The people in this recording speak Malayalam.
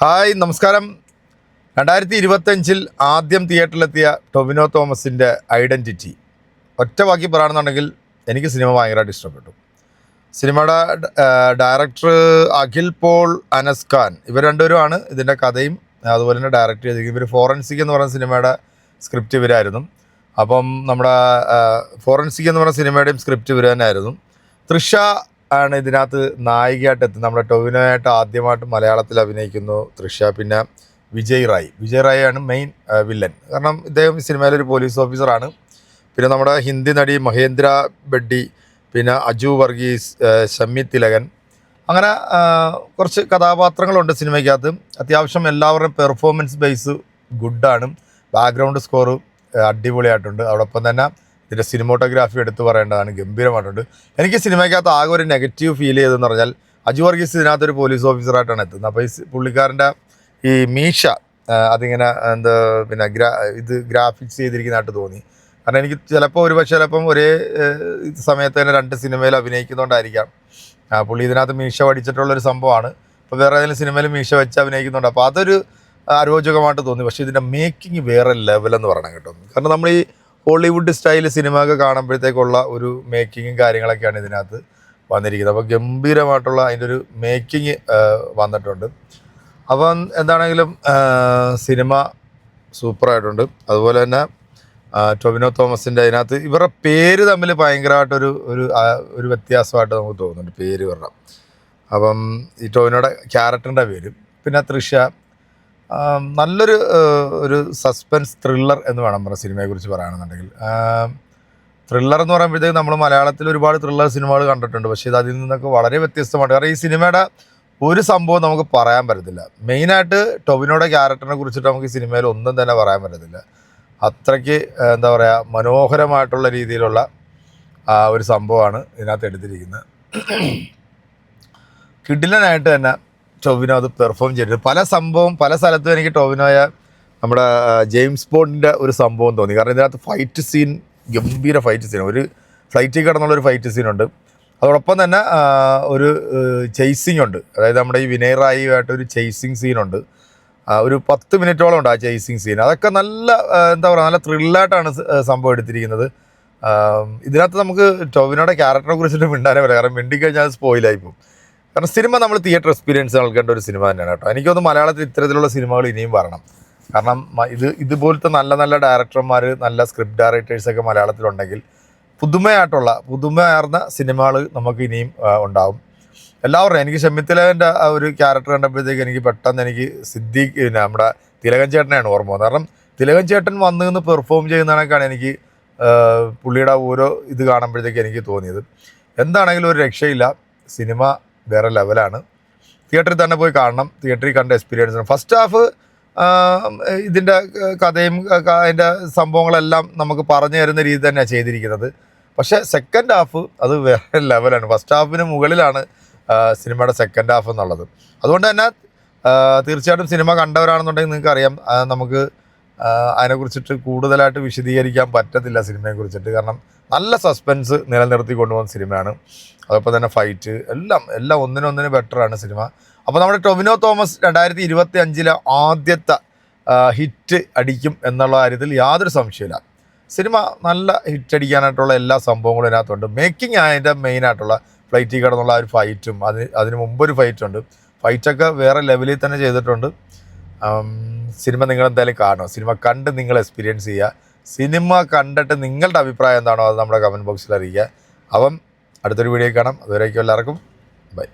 ഹായ് നമസ്കാരം. രണ്ടായിരത്തി ഇരുപത്തഞ്ചിൽ ആദ്യം തിയേറ്ററിലെത്തിയ ടൊവിനോ തോമസിന്റെ ഐഡന്റിറ്റി ഒറ്റ വാക്കി പറയുകയാണെന്നുണ്ടെങ്കിൽ എനിക്ക് സിനിമ ഭയങ്കരമായിട്ട് ഇഷ്ടപ്പെട്ടു. സിനിമയുടെ ഡയറക്ടർ അഖിൽ പോൾ അനസ് ഖാൻ ഇവർ രണ്ടുപേരുമാണ് ഇതിന്റെ കഥയും അതുപോലെ തന്നെ ഡയറക്റ്റ് ചെയ്തിരിക്കും ഇവർ ഫോറൻസിക് എന്ന് പറയുന്ന സിനിമയുടെ സ്ക്രിപ്റ്റ് ഇവരായിരുന്നു. അപ്പം നമ്മുടെ ഫോറൻസിക് എന്ന് പറയുന്ന സിനിമയുടെയും സ്ക്രിപ്റ്റ് ഇവർ തന്നെയായിരുന്നു. തൃഷ ആണ് ഇതിനകത്ത് നായികയായിട്ട് എത്തുന്നത് നമ്മുടെ ടൊവിനോയായിട്ട് ആദ്യമായിട്ട് മലയാളത്തിൽ അഭിനയിക്കുന്നു തൃഷ പിന്നെ വിജയ് റായ്. വിജയ് റായ് ആണ് മെയിൻ വില്ലൻ കാരണം ഇദ്ദേഹം സിനിമയിലൊരു പോലീസ് ഓഫീസറാണ് പിന്നെ നമ്മുടെ ഹിന്ദി നടി മഹേന്ദ്ര ബെഡ്ഡി പിന്നെ അജു വർഗീസ് ഷമ്മി തിലകൻ. അങ്ങനെ കുറച്ച് കഥാപാത്രങ്ങളുണ്ട് സിനിമയ്ക്കകത്ത്. അത്യാവശ്യം എല്ലാവരുടെയും പെർഫോമൻസ് ബേസ് ഗുഡാണ് ബാക്ക്ഗ്രൗണ്ട് സ്കോർ അടിപൊളിയായിട്ടുണ്ട്. അതോടൊപ്പം തന്നെ ഇതിന്റെ സിനിമോട്ടോഗ്രാഫി എടുത്തു പറയേണ്ടതാണ് ഗംഭീരമായിട്ടുണ്ട്. എനിക്ക് സിനിമയ്ക്കകത്ത് ആകെ ഒരു നെഗറ്റീവ് ഫീൽ ചെയ്തതെന്ന് പറഞ്ഞാൽ അജു വർഗീസ് ഇതിനകത്തൊരു പോലീസ് ഓഫീസറായിട്ടാണ് എത്തുന്നത്. അപ്പോൾ ഈ പുള്ളിക്കാരന്റെ ഈ മീശ അതിങ്ങനെ എന്താ പിന്നെ ഗ്രാ ഇത് ഗ്രാഫിക്സ് ചെയ്തിരിക്കുന്നതായിട്ട് തോന്നി. കാരണം എനിക്ക് ചിലപ്പോൾ ഒരു പക്ഷേ ചിലപ്പം ഒരേ സമയത്ത് തന്നെ രണ്ട് സിനിമയിൽ അഭിനയിക്കുന്നതുകൊണ്ടായിരിക്കാം പുള്ളി ഇതിനകത്ത് മീശ പഠിച്ചിട്ടുള്ളൊരു സംഭവമാണ്. അപ്പോൾ വേറെ ഏതെങ്കിലും സിനിമയിൽ മീശ വെച്ച് അഭിനയിക്കുന്നുണ്ട് അപ്പോൾ അതൊരു അരോചകമായിട്ട് തോന്നി. പക്ഷേ ഇതിന്റെ മേക്കിംഗ് വേറെ ലെവലെന്ന് പറയണം കേട്ടോ. കാരണം നമ്മൾ ഈ ഹോളിവുഡ് സ്റ്റൈൽ സിനിമ ഒക്കെ കാണുമ്പോഴത്തേക്കുള്ള ഒരു മേക്കിങ്ങും കാര്യങ്ങളൊക്കെയാണ് ഇതിനകത്ത് വന്നിരിക്കുന്നത്. അപ്പോൾ ഗംഭീരമായിട്ടുള്ള അതിന്റെ ഒരു മേക്കിങ് വന്നിട്ടുണ്ട്. അപ്പം എന്താണെങ്കിലും സിനിമ സൂപ്പറായിട്ടുണ്ട്. അതുപോലെ തന്നെ ടൊവിനോ തോമസിന്റെ അതിനകത്ത് ഇവരുടെ പേര് തമ്മിൽ ഭയങ്കരമായിട്ടൊരു ഒരു ഒരു വ്യത്യാസമായിട്ട് നമുക്ക് തോന്നുന്നുണ്ട് പേര് ഇവരുടെ. അപ്പം ഈ ടൊവിനോയുടെ ക്യാരക്ടറിന്റെ പേര് പിന്നെ തൃഷ നല്ലൊരു ഒരു സസ്പെൻസ് ത്രില്ലർ എന്ന് വേണം പറഞ്ഞ സിനിമയെക്കുറിച്ച് പറയുകയാണെന്നുണ്ടെങ്കിൽ ത്രില്ലർ എന്ന് പറയുമ്പോഴത്തേക്ക് നമ്മൾ മലയാളത്തിൽ ഒരുപാട് ത്രില്ലർ സിനിമകൾ കണ്ടിട്ടുണ്ട്. പക്ഷേ ഇത് അതിൽ നിന്നൊക്കെ വളരെ വ്യത്യസ്തമാണ് കാരണം ഈ സിനിമയുടെ ഒരു സംഭവം നമുക്ക് പറയാൻ പറ്റത്തില്ല. മെയിനായിട്ട് ടൊവിനോയുടെ ക്യാരക്ടറിനെ കുറിച്ചിട്ട് നമുക്ക് ഈ സിനിമയിൽ ഒന്നും തന്നെ പറയാൻ പറ്റത്തില്ല. അത്രയ്ക്ക് എന്താ പറയുക മനോഹരമായിട്ടുള്ള രീതിയിലുള്ള ഒരു സംഭവമാണ് ഇതിനകത്ത് എടുത്തിരിക്കുന്നത്. കിഡിലനായിട്ട് തന്നെ ടൊവിനോ അത് പെർഫോം ചെയ്തിട്ട് പല സംഭവം പല സ്ഥലത്തും എനിക്ക് ടോവിനോയ നമ്മുടെ ജെയിംസ് ബോണ്ടിന്റെ ഒരു സംഭവം തോന്നി. കാരണം ഇതിനകത്ത് ഫൈറ്റ് സീൻ ഗംഭീര ഫൈറ്റ് സീൻ ഒരു ഫ്ലൈറ്റിൽ കിടന്നുള്ളൊരു ഫൈറ്റ് സീനുണ്ട് അതോടൊപ്പം തന്നെ ഒരു ചേസിങ് ഉണ്ട്. അതായത് നമ്മുടെ ഈ വിനയറായിയുമായിട്ട് ഒരു ചേസിങ് സീനുണ്ട് ഒരു പത്ത് മിനിറ്റോളം ഉണ്ട് ആ ചേസിങ് സീൻ അതൊക്കെ നല്ല എന്താ പറയുക നല്ല ത്രില്ലായിട്ടാണ് സംഭവം എടുത്തിരിക്കുന്നത്. ഇതിനകത്ത് നമുക്ക് ടോവിനോയുടെ ക്യാരക്ടറെ കുറിച്ചിട്ട് മിണ്ടാനേ പറയാം കാരണം മിണ്ടിക്കഴിഞ്ഞാൽ അത് സ്പോയിലായി പോകും. കാരണം സിനിമ നമ്മൾ തിയേറ്റർ എക്സ്പീരിയൻസ് നൽകേണ്ട ഒരു സിനിമ തന്നെയാണ് കേട്ടോ. എനിക്കൊന്ന് മലയാളത്തിൽ ഇത്തരത്തിലുള്ള സിനിമകൾ ഇനിയും വരണം. കാരണം ഇത് ഇതുപോലത്തെ നല്ല നല്ല ഡയറക്ടർമാർ നല്ല സ്ക്രിപ്റ്റ് ഡയറക്ടേഴ്സൊക്കെ മലയാളത്തിലുണ്ടെങ്കിൽ പുതുമയായിട്ടുള്ള പുതുമയാർന്ന സിനിമകൾ നമുക്ക് ഇനിയും ഉണ്ടാവും. എല്ലാവരുടെയും എനിക്ക് ഷമ്മിത്തിലകന്റെ ആ ഒരു ക്യാരക്ടർ കണ്ടപ്പോഴത്തേക്ക് എനിക്ക് പെട്ടെന്ന് എനിക്ക് സിദ്ദീഖ് പിന്നെ നമ്മുടെ തിലകൻ ചേട്ടനെയാണ് ഓർമ്മ വന്നത്. കാരണം തിലകൻ ചേട്ടൻ വന്നു നിന്ന് പെർഫോം ചെയ്യുന്നതിനൊക്കെയാണ് എനിക്ക് പുള്ളിയുടെ ഓരോ ഇത് കാണുമ്പോഴത്തേക്ക് എനിക്ക് തോന്നിയത്. എന്താണെങ്കിലും ഒരു രക്ഷയില്ല. സിനിമ വേറെ ലെവലാണ് തിയേറ്ററിൽ തന്നെ പോയി കാണണം. തിയേറ്ററിൽ കണ്ട എക്സ്പീരിയൻസ് ഫസ്റ്റ് ഹാഫ് ഇതിന്റെ കഥയും അതിന്റെ സംഭവങ്ങളെല്ലാം നമുക്ക് പറഞ്ഞു തരുന്ന രീതി തന്നെയാണ് ചെയ്തിരിക്കുന്നത്. പക്ഷേ സെക്കൻഡ് ഹാഫ് അത് വേറെ ലെവലാണ് ഫസ്റ്റ് ഹാഫിന് മുകളിലാണ് സിനിമയുടെ സെക്കൻഡ് ഹാഫ് എന്നുള്ളത്. അതുകൊണ്ട് തന്നെ തീർച്ചയായിട്ടും സിനിമ കണ്ടവരാണെന്നുണ്ടെങ്കിൽ നിങ്ങൾക്കറിയാം നമുക്ക് അതിനെക്കുറിച്ചിട്ട് കൂടുതലായിട്ട് വിശദീകരിക്കാൻ പറ്റത്തില്ല സിനിമയെക്കുറിച്ചിട്ട്. കാരണം നല്ല സസ്പെൻസ് നിലനിർത്തി കൊണ്ടുപോകുന്ന സിനിമയാണ്. അതോടൊപ്പം തന്നെ ഫൈറ്റ് എല്ലാം എല്ലാം ഒന്നിനൊന്നിന് ബെറ്ററാണ് സിനിമ. അപ്പോൾ നമ്മുടെ ടൊവിനോ തോമസ് രണ്ടായിരത്തി ഇരുപത്തി അഞ്ചിലെ ആദ്യത്തെ ഹിറ്റ് അടിക്കും എന്നുള്ള കാര്യത്തിൽ യാതൊരു സംശയമില്ല സിനിമ നല്ല ഹിറ്റ് അടിക്കാനായിട്ടുള്ള എല്ലാ സംഭവങ്ങളും ഇതിനകത്തുണ്ട്. മേക്കിംഗ് അതിന്റെ മെയിനായിട്ടുള്ള ഫ്ലൈറ്റിൽ കിടന്നുള്ള ഒരു ഫൈറ്റും അതിന് അതിന് മുമ്പൊരു ഫൈറ്റുണ്ട് ഫൈറ്റൊക്കെ വേറെ ലെവലിൽ തന്നെ ചെയ്തിട്ടുണ്ട്. സിനിമ നിങ്ങൾ എന്തായാലും കാണുക സിനിമ കണ്ട് നിങ്ങൾ എക്സ്പീരിയൻസ് ചെയ്യുക. സിനിമ കണ്ടിട്ട് നിങ്ങളുടെ അഭിപ്രായം എന്താണോ അത് നമ്മുടെ കമന്റ് ബോക്സിൽ അറിയിക്കുക. അപ്പം അടുത്തൊരു വീഡിയോ കാണാം. അതുവരേക്കും എല്ലാവർക്കും ബൈ